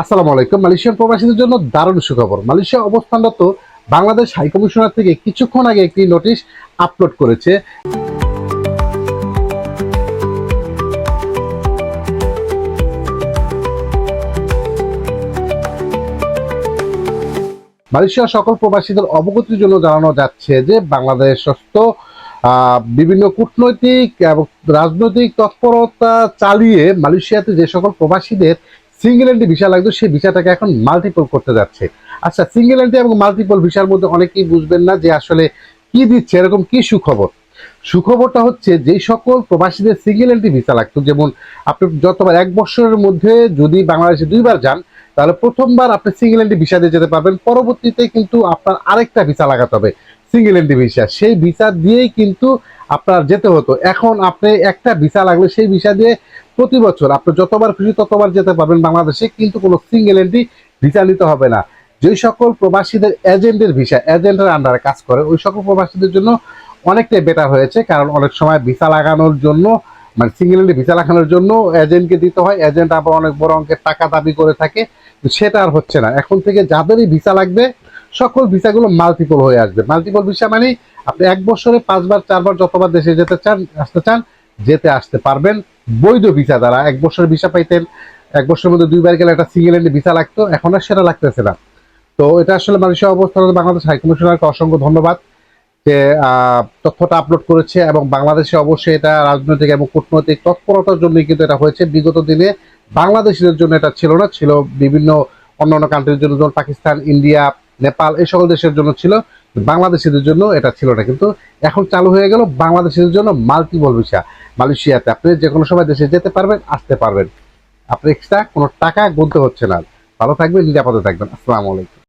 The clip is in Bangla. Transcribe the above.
আসসালামু আলাইকুম। মালয়েশিয়ান প্রবাসীদের জন্য দারুণ সুখবর। মালয়েশিয়া অবস্থানরত বাংলাদেশ হাই কমিশনার থেকে কিছুক্ষণ আগে একটি নোটিশ আপলোড করেছে। মালয়েশিয়ার সকল প্রবাসীদের অবগতির জন্য জানানো যাচ্ছে যে বাংলাদেশস্থ আহ, বিভিন্ন কূটনৈতিক এবং রাজনৈতিক তৎপরতা চালিয়ে মালয়েশিয়াতে যে সকল প্রবাসীদের সিঙ্গেল এন্ট্রি ভিসা লাগতো সেই ভিসাটাকে এখন মাল্টিপল করতে যাচ্ছে। আচ্ছা সিঙ্গেল এন্ট্রি এবং মাল্টিপল ভিসার মধ্যে অনেকেই বুঝবেন না যে আসলে কি দিচ্ছে, এরকম কি সুখবর? সুখবরটা হচ্ছে যে সকল প্রবাসীদের সিঙ্গেল এন্ট্রি ভিসা লাগতো। যেমন আপনি যতবার এক বছরের মধ্যে যদি বাংলাদেশে দুইবার যান, তাহলে প্রথমবার আপনি সিঙ্গেল এন্ট্রি ভিসা দিয়ে যেতে পারবেন। পরবর্তীতে কিন্তু আপনার আরেকটা ভিসা লাগাতে হবে। সিঙ্গেল এন্ট্রি ভিসা সেই ভিসা দিয়েই কিন্তু আপনার যেতে হতো। এখন আপনি একটা ভিসা লাগলে সেই ভিসা দিয়ে প্রতি বছর আপনি যতবার খুশি ততবার যেতে পারবেন বাংলাদেশে, কিন্তু কোনো সিঙ্গেল এন্ট্রি ভিসা নিতে হবে না। যে সকল প্রবাসীদের এজেন্টের ভিসা এজেন্টের আন্ডারে কাজ করে, ওই সকল প্রবাসীদের জন্য অনেকটাই বেটার হয়েছে, কারণ অনেক সময় ভিসা লাগানোর জন্য মানে সিঙ্গেল এন্ট্রি ভিসা লাগানোর জন্য এজেন্টকে দিতে হয় এজেন্ট আবার অনেক বড় অঙ্কের টাকা দাবি করে থাকে, সেটা আর হচ্ছে না। এখন থেকে যাদেরই ভিসা লাগবে সকল ভিসাগুলো মাল্টিপল হয়ে আসবে। মাল্টিপল ভিসা মানে আপনি এক বছরে পাঁচবার, চারবার যতবার দেশে যেতে চান, আসতে চান, যেতে আসতে পারবেন। বৈধ ভিসা দ্বারা এক বছরের ভিসা পাইতেন, এক বছরের মধ্যে দুইবার গেলে একটা সিঙ্গেল এন্ডি ভিসা লাগতো, এখন আর সেটা লাগতেছে না। তো এটা আসলে মানুষের অবস্থান বাংলাদেশ হাইকমিশনারকে অসংখ্য ধন্যবাদ যে তথ্যটা আপলোড করেছে এবং বাংলাদেশে অবশ্যই এটা রাজনৈতিক এবং কূটনৈতিক তৎপরতার জন্যই কিন্তু এটা হয়েছে। বিগত দিনে বাংলাদেশিদের জন্য এটা ছিল না, ছিল বিভিন্ন অন্যান্য কান্ট্রির জন্য, যেমন পাকিস্তান, ইন্ডিয়া নেপাল, এই সকল দেশের জন্য ছিল, বাংলাদেশিদের জন্য এটা ছিল না। কিন্তু এখন চালু হয়ে গেল বাংলাদেশিদের জন্য মাল্টিপল ভিসা মালয়েশিয়াতে আপনি যে কোনো সময় দেশে যেতে পারবেন, আসতে পারবেন। আপনি এক্সট্রা কোনো টাকা গুনতে হচ্ছে না। ভালো থাকবেন, নিরাপদে থাকবেন। আসসালামু আলাইকুম।